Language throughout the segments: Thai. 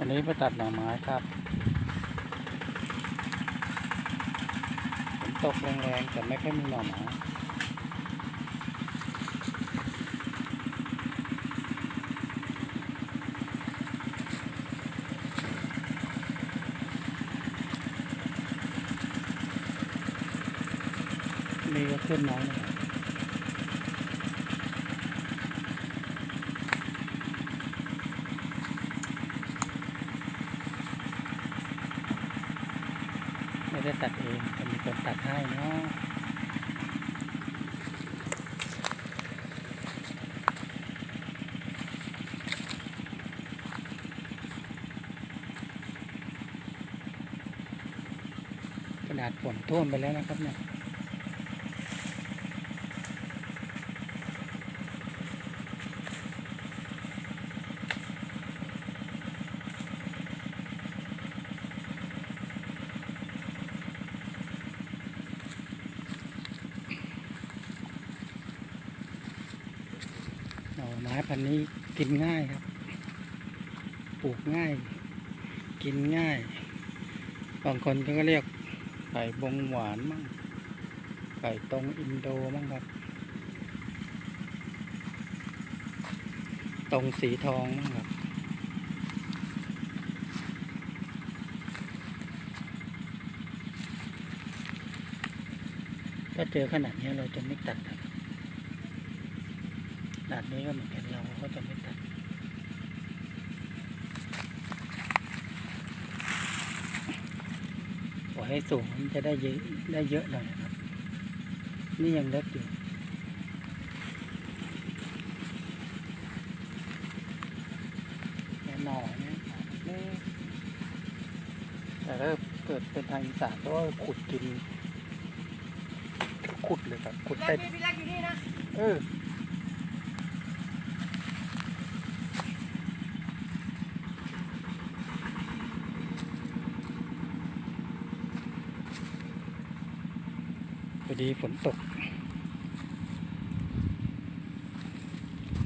วันนี้ไปตัดหน่อไม้ครับฝนตกแรงๆแต่ไม่ค่อยมีหน่อไม้นี่ก็ขึ้นน้อยน่อยไม่ได้ตัดเองจะมีคน ตัดให้เนาะกระดาษฝนท่วมไปแล้วนะครับเนี่ย ไม้พันธุ์นี้กินง่ายครับ ปลูกง่าย กินง่าย บางคนก็เรียกไก่บงหวานมั่งไก่ตรงอินโดมั่งครับ ตรงสีทองมั่งครับถ้าเจอขนาดนี้เราจะไม่ตัดครับ ขนาดนี้ก็เหมือนกันเราก็จะไม่ตัดปล่อยให้สูงมันจะได้เยอะได้เยอะหน่อยนะครับ นี่ยังเล็กอยู่แค่หน่อเนี่ยเล็กแต่ถ้าเกิดเป็นทางอีสานก็ขุดกิน ขุดเลยครับ ขุดแรใต้กนี่พี่แรกอยู่นี่นะเออ ดีฝนตก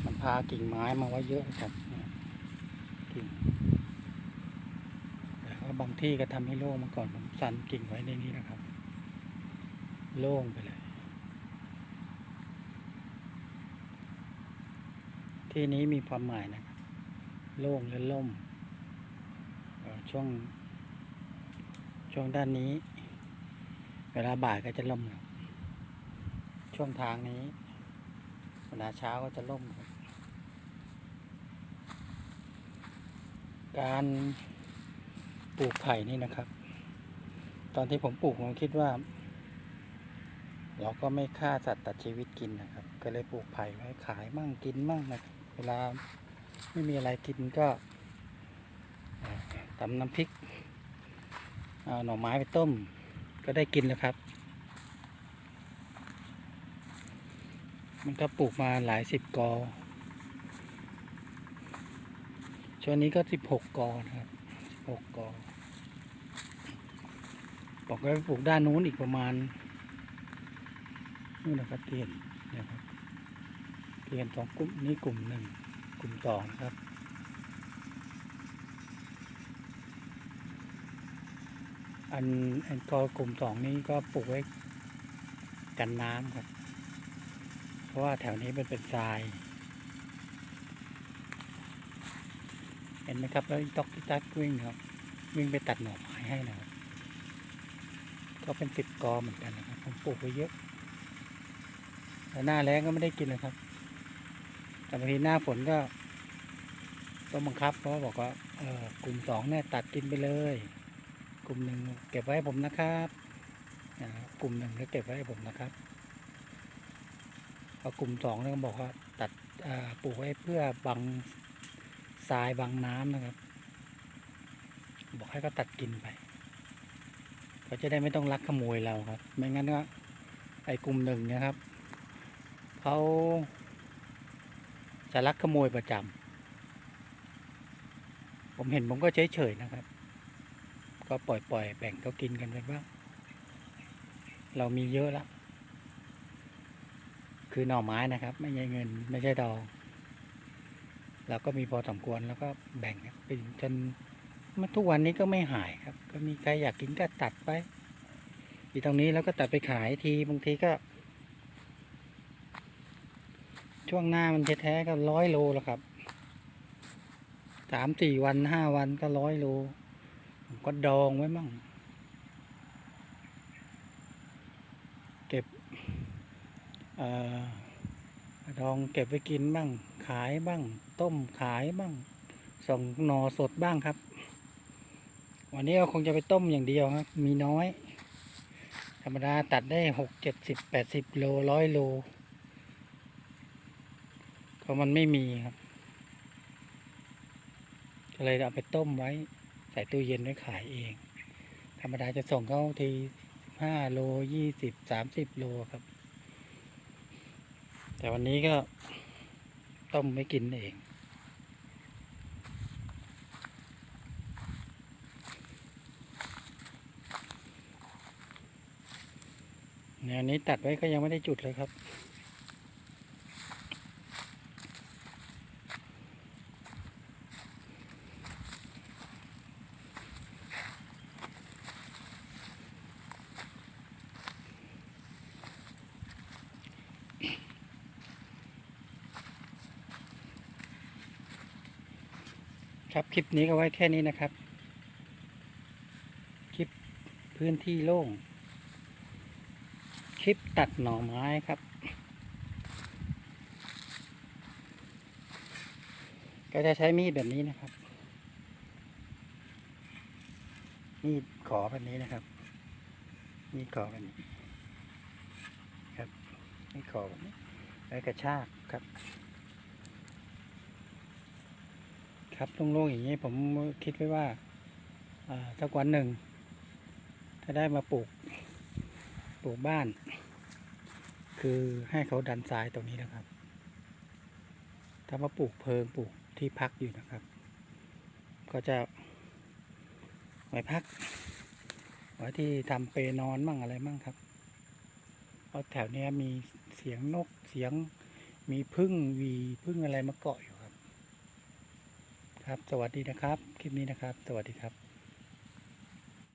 มันพากิ่งไม้มาไว้เยอะครับกิ่งแต่ว่าบางที่ก็ทำให้โล่งมาก่อนผมสั่นกิ่งไว้ในนี้นะครับ โล่งไปเลย ที่นี้มีความหมายนะครับ โล่งและล่มช่วงช่วงด้านนี้ เวลาบ่ายก็จะล่มครับ ช่วงทางนี้เวลาเช้าก็จะล่ม การปลูกไผ่นี่นะครับ ตอนที่ผมปลูกผมคิดว่า เราก็ไม่ฆ่าสัตว์ตัดชีวิตกินนะครับ ก็เลยปลูกไผ่ไว้ขายมั่งกินมั่งนะเวลาไม่มีอะไรกินก็ตำน้ำพริกเอาหน่อไม้ไปต้ม ก็ได้กินแล้วครับ มันก็ปลูกมาหลายสิบกอ ช่วงนี้ก็สิบหกกอนะครับสิบหกกอบอกว่าปลูกด้านนู้นอีกประมาณนู่นนะครับที่เห็นนะครับที่เห็นสองกลุ่มนี้กลุ่มหนึ่งกลุ่มสองนะครับอันอันกอกลุ่มสองนี้ก็ปลูกไว้กันน้ำครับ เพราะว่าแถวนี้มันเป็นทราย เห็นไหมครับ แล้วอีต๊อกอีตักวิ่งครับ วิ่งไปตัดหน่อไม้ให้นะครับ ก็เป็นสิบกอเหมือนกันนะครับ ผมปลูกไว้เยอะแต่หน้าแล้งก็ไม่ได้กินเลยครับ แต่บางทีหน้าฝนก็ต้องบังคับเพราะบอกว่าเออกลุ่มสองเนี่ยตัดกินไปเลย กลุ่มหนึ่งเก็บไว้ให้ผมนะครับกลุ่มหนึ่งก็เก็บไว้ให้ผมนะครับ กลุ่มสองเนี่ยก็บอกว่าตัดปลูกไว้เพื่อบังทรายบังน้ำนะครับ บอกให้เขาตัดกินไปเขาจะได้ไม่ต้องลักขโมยเราครับ ไม่งั้นก็ไอ้กลุ่มหนึ่งนะครับเขาจะลักขโมยประจำผมเห็นผมก็เฉยเฉยๆนะครับ ก็ปล่อยปล่อยๆแบ่งเขากินกันไปบ้างเรามีเยอะแล้ว คือหน่อไม้นะครับ ไม่ใช่เงิน ไม่ใช่ดองเราก็มีพอสมควรแล้วก็แบ่งไปจนมาทุกวันนี้ก็ไม่หายครับ ก็มีใครอยากกินก็ตัดไปอยู่ตรงนี้แล้วก็ตัดไปขายทีบางทีก็ ช่วงหน้ามันแท้ๆก็ร้อยโลแล้วครับสามสี่วันห้าวันก็ร้อยโลผมก็ดองไว้มั่ง เก็บ เอ่อดองเก็บไว้กินบ้าง ขายบ้าง ต้มขายบ้าง ส่งหน่อสดบ้างครับ วันนี้เราคงจะไปต้มอย่างเดียวครับ มีน้อย ธรรมดาตัดได้หกเจ็ดสิบแปดสิบโลร้อยโล ก็มันไม่มีครับ ก็เลยเอาไปต้มไว้ ใส่ตู้เย็นไว้ขายเอง ธรรมดาจะส่งเขาทีห้าโลยี่สิบสามสิบโลครับ แต่วันนี้ก็ต้มไม่กินเองแนวนี้ตัดไว้ก็ยังไม่ได้จุดเลยครับ ครับคลิปนี้ก็ไว้แค่นี้นะครับ คลิปพื้นที่โล่ง คลิปตัดหน่อไม้ครับ ก็จะใช้มีดแบบนี้นะครับ มีดขอแบบนี้นะครับ มีดขอแบบนี้ ครับ มีดขอแบบนี้แล้วกระชากครับ ครับโล่งๆอย่างนี้ผมคิดไว้ว่าอ่าสักวันหนึ่ง ถ้าได้มาปลูกปลูกบ้าน คือให้เขาดันทรายตรงนี้นะครับ ถ้ามาปลูกเพิงปลูกที่พักอยู่นะครับ ก็จะไว้พักไว้ที่ทำเปนอนมั่งอะไรมั่งครับเพราะแถวเนี้ยมีเสียงนกเสียงมีพึ่งวีพึ่งอะไรมาเกาะอยู่ ครับ สวัสดีนะครับ คลิปนี้นะครับ สวัสดีครับ